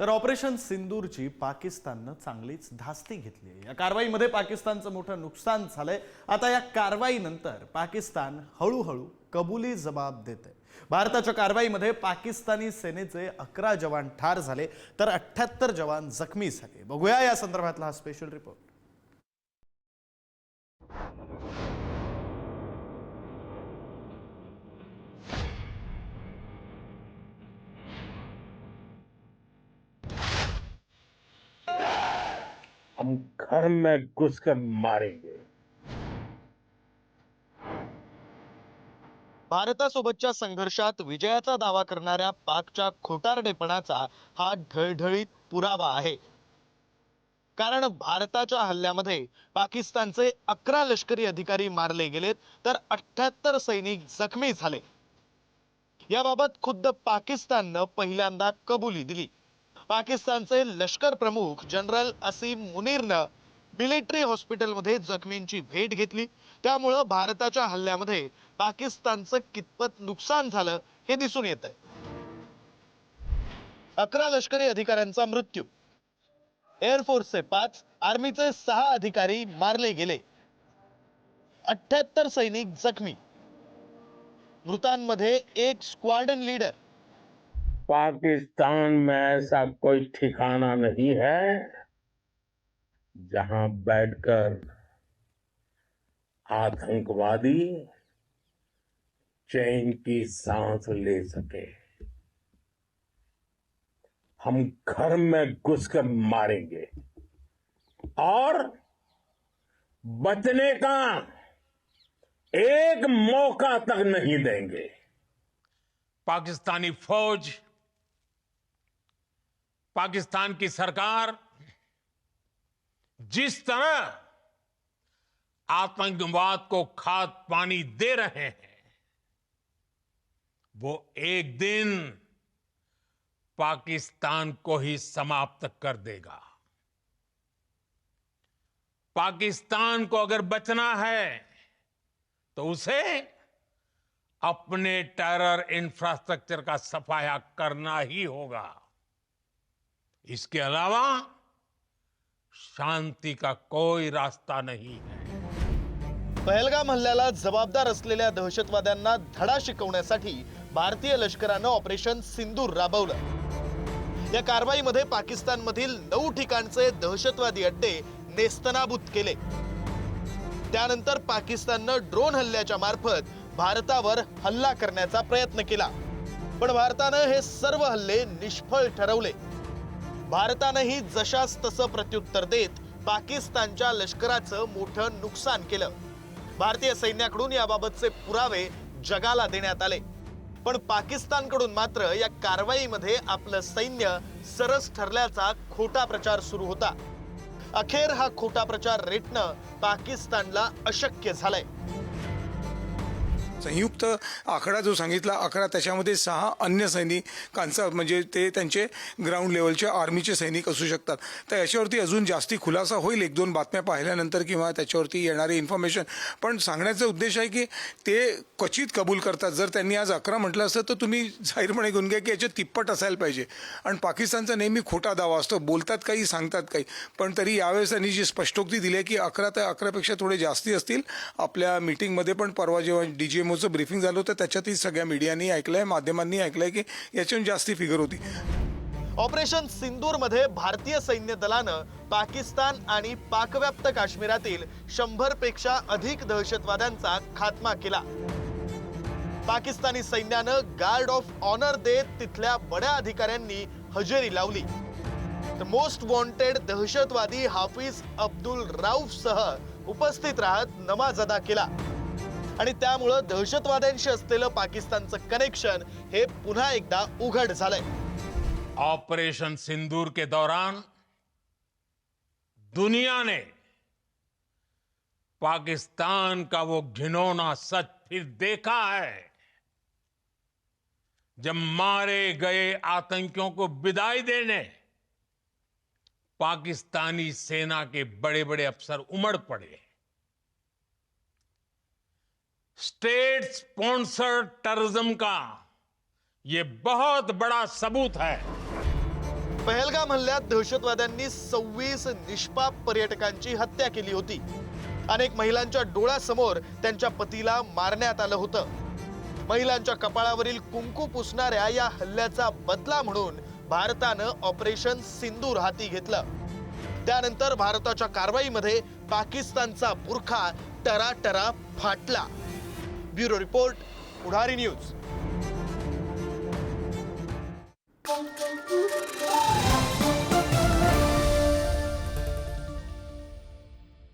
तर ऑपरेशन सिंदूरची पाकिस्ताननं चांगलीच धास्ती घेतली आहे. या कारवाईमध्ये पाकिस्तानचं मोठं नुकसान झालंय. आता या कारवाईनंतर पाकिस्तान हळूहळू कबुली जबाब देत आहे भारताच्या कारवाईमध्ये पाकिस्तानी सेनेचे अकरा जवान ठार झाले तर अठ्ठ्याहत्तर जवान जखमी झाले. बघूया या संदर्भातला हा स्पेशल रिपोर्ट हम घर में घुसकर मारेंगे। भारतासोबतच्या संघर्षात विजयाचा दावा करणाऱ्या पाकच्या खोटारडेपणाचा हा ढळढळीत पुरावा आहे. कारण भारताच्या हल्ल्यामध्ये पाकिस्तानचे अकरा लष्करी अधिकारी मारले गेलेत तर अठ्याहत्तर सैनिक जखमी झाले. याबाबत खुद्द पाकिस्ताननं पहिल्यांदा कबुली दिली. पाकिस्तानचे लष्कर प्रमुख जनरल असीम मुनीरनं मिलिटरी हॉस्पिटलमध्ये जखमींची भेट घेतली. त्यामुळं भारताच्या हल्ल्यामध्ये पाकिस्तानचं कितपत नुकसान झालं हे दिसून येत आहे अकरा लष्करी अधिकाऱ्यांचा मृत्यू. एअरफोर्सचे पाच आर्मीचे सहा अधिकारी मारले गेले. अठ्याहत्तर सैनिक जखमी. मृतांमध्ये एक स्क्वाडन लीडर पाकिस्तान में ऐसा कोई ठिकाना नहीं है, जहाँ बैठकर आतंकवादी चैन की सांस ले सके। हम घर में घुसकर मारेंगे। और बचने का एक मौका तक नहीं देंगे। पाकिस्तानी फौज पाकिस्तान की सरकार जिस तरह आतंकवाद को खाद पानी दे रहे हैं, वो एक दिन पाकिस्तान को ही समाप्त कर देगा। पाकिस्तान को अगर बचना है तो उसे अपने टेरर इंफ्रास्ट्रक्चर का सफाया करना ही होगा। इसके अलावा शांति का कोई रास्ता नहीं है। पहलगाम हल्ल्याला जबाबदार असलेल्या दहशतवाद्यांना धडा शिकवण्यासाठी भारतीय लष्करानं ऑपरेशन सिंदूर राबवलं. या कारवाईमध्ये पाकिस्तानमधील नऊ ठिकाणचे दहशतवादी अड्डे नेस्तनाबूत केले. त्यानंतर पाकिस्ताननं ड्रोन हल्ल्याच्या मार्फत भारतावर हल्ला करण्याचा प्रयत्न केला. पण भारतानं हे सर्व हल्ले निष्फळ ठरवले. भारतानंही जशास तसं प्रत्युत्तर देत पाकिस्तानच्या लष्कराचं मोठं नुकसान केलं. भारतीय सैन्याकडून याबाबतचे पुरावे जगाला देण्यात आले. पण पाकिस्तानकडून मात्र या कारवाईमध्ये आपलं सैन्य सरस ठरल्याचा खोटा प्रचार सुरू होता. अखेर हा खोटा प्रचार रेटणं पाकिस्तानला अशक्य झालंय. संयुक्त आकडा जो सांगितला अकरा त्याच्यामध्ये सहा अन्य सैनिकांचा म्हणजे ते त्यांचे ग्राउंड लेवलचे आर्मीचे सैनिक असू शकतात. तर याच्यावरती अजून जास्ती खुलासा होईल एक दोन बातम्या पाहिल्यानंतर किंवा त्याच्यावरती येणारी इन्फॉर्मेशन पण सांगण्याचा उद्देश आहे की ते क्वचित कबूल करतात. जर त्यांनी आज अकरा म्हटलं असतं तर तुम्ही जाहीरपणे घेऊन घ्या की याचे तिप्पट असायला पाहिजे. आणि पाकिस्तानचा नेहमी खोटा दावा असतो. बोलतात काही सांगतात काही. पण तरी यावेळेस त्यांनी जी स्पष्टोक्ती दिली आहे की अकरा तर अकरापेक्षा थोडे जास्ती असतील. आपल्या मीटिंगमध्ये पण परवा जेव्हा डी जी एम डेमोचं ब्रीफिंग झालं होतं त्याच्यातही सगळ्या मीडियानी ऐकलंय माध्यमांनी ऐकलंय की याच्याहून जास्ती फिगर होती. ऑपरेशन सिंदूरमध्ये भारतीय सैन्य दलानं पाकिस्तान आणि पाकव्याप्त काश्मीरातील शंभरपेक्षा अधिक दहशतवाद्यांचा खात्मा केला. पाकिस्तानी सैन्यानं गार्ड ऑफ ऑनर देत तिथल्या बड्या अधिकाऱ्यांनी हजेरी लावली. तर मोस्ट वॉन्टेड दहशतवादी हाफिज अब्दुल राऊफ सह उपस्थित राहत नमाज अदा केला. आणि त्यामुळं दहशतवाद्यांशी असलेलं पाकिस्तानचं कनेक्शन हे पुन्हा एकदा उघड झालंय. ऑपरेशन सिंदूर के दौरान दुनिया ने पाकिस्तान का वो घिनौना सच फिर देखा है। जब मारे गए आतंकियों को विदाई देने, पाकिस्तानी सेना के बड़े बड़े अफसर उमड़ पड़े। स्टेट स्पॉन्सर्ड टेररिज्म का ये बहुत बड़ा सबूत है। पहलगाम हल्ल्यात दहशतवाद्यांनी सव्वीस निष्पाप पर्यटकांची हत्या केली होती. अनेक महिलांच्या डोळ्यासमोर त्यांच्या पतीला मारण्यात आलं होतं. महिलांच्या कपाळावरील कुंकू पुसणाऱ्या या हल्ल्याचा बदला म्हणून भारतानं ऑपरेशन सिंदूर हाती घेतलं. त्यानंतर भारताच्या कारवाईमध्ये पाकिस्तानचा बुरखा टराटरा फाटला. Bureau Report, Udari News.